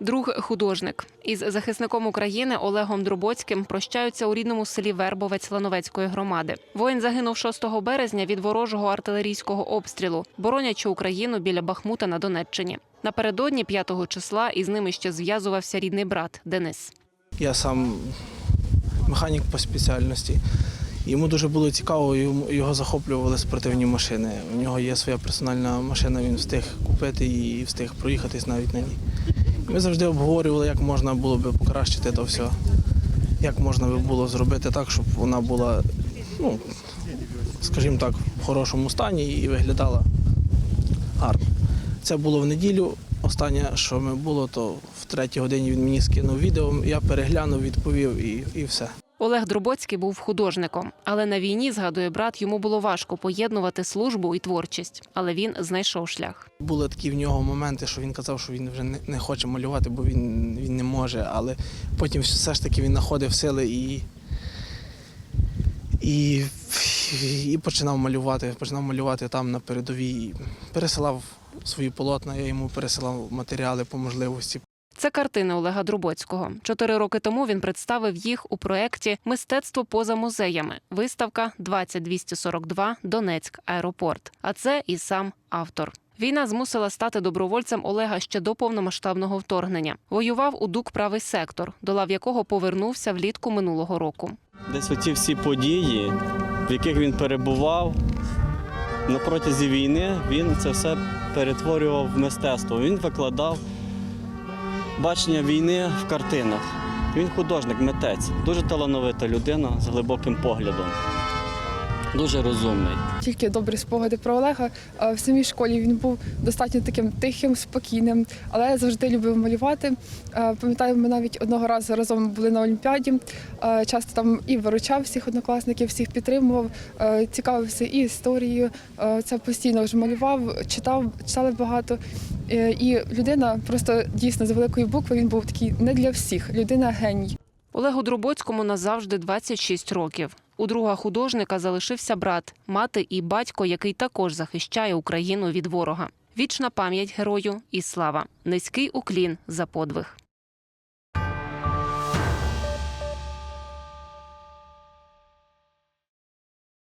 Друг художник із захисником України Олегом Дробоцьким прощаються у рідному селі Вербовець Лановецької громади. Воїн загинув 6 березня від ворожого артилерійського обстрілу, боронячи Україну біля Бахмута на Донеччині. Напередодні 5 числа із ними ще зв'язувався рідний брат Денис. Я сам механік по спеціальності. Йому дуже було цікаво, його захоплювали спортивні машини. У нього є своя персональна машина, він встиг купити і встиг проїхатись навіть на ній. Ми завжди обговорювали, як можна було би покращити то все, як можна би було зробити так, щоб вона була, ну, скажімо так, в хорошому стані і виглядала гарно. Це було в неділю. Останнє, що ми було, то в третій годині він мені скинув відео. Я переглянув, відповів і, і все. Олег Дробоцький був художником, але на війні, згадує брат, йому було важко поєднувати службу і творчість, але він знайшов шлях. Були такі в нього моменти, що він казав, що він вже не, хоче малювати, бо він, він не може. Але потім все ж таки він знаходив сили і, і, і починав малювати. Починав малювати там на передовій. Пересилав свої полотна, я йому пересилав матеріали по можливості. Це картини Олега Дробоцького. Чотири роки тому він представив їх у проєкті Мистецтво поза музеями. Виставка 20242 Донецьк аеропорт. А це і сам автор. Війна змусила стати добровольцем Олега ще до повномасштабного вторгнення. Воював у ДУК правий сектор, до лав якого повернувся влітку минулого року. Десь оці всі події, в яких він перебував на протязі війни, він це все перетворював в мистецтво. Він викладав бачення війни в картинах. Він художник, митець, дуже талановита людина з глибоким поглядом, дуже розумний. Тільки добрі спогади про Олега. В самій школі він був достатньо таким тихим, спокійним, але завжди любив малювати. Пам'ятаю, ми навіть одного разу разом були на Олімпіаді. Часто там і виручав всіх однокласників, всіх підтримував, цікавився і історією. Це постійно вже малював, читав, читали багато. Е, І людина просто дійсно з великої букви він був такий не для всіх. Людина геній. Олегу Дробоцькому назавжди 26 років. У друга художника залишився брат, мати і батько, який також захищає Україну від ворога. Вічна пам'ять герою і слава. Низький уклін за подвиг.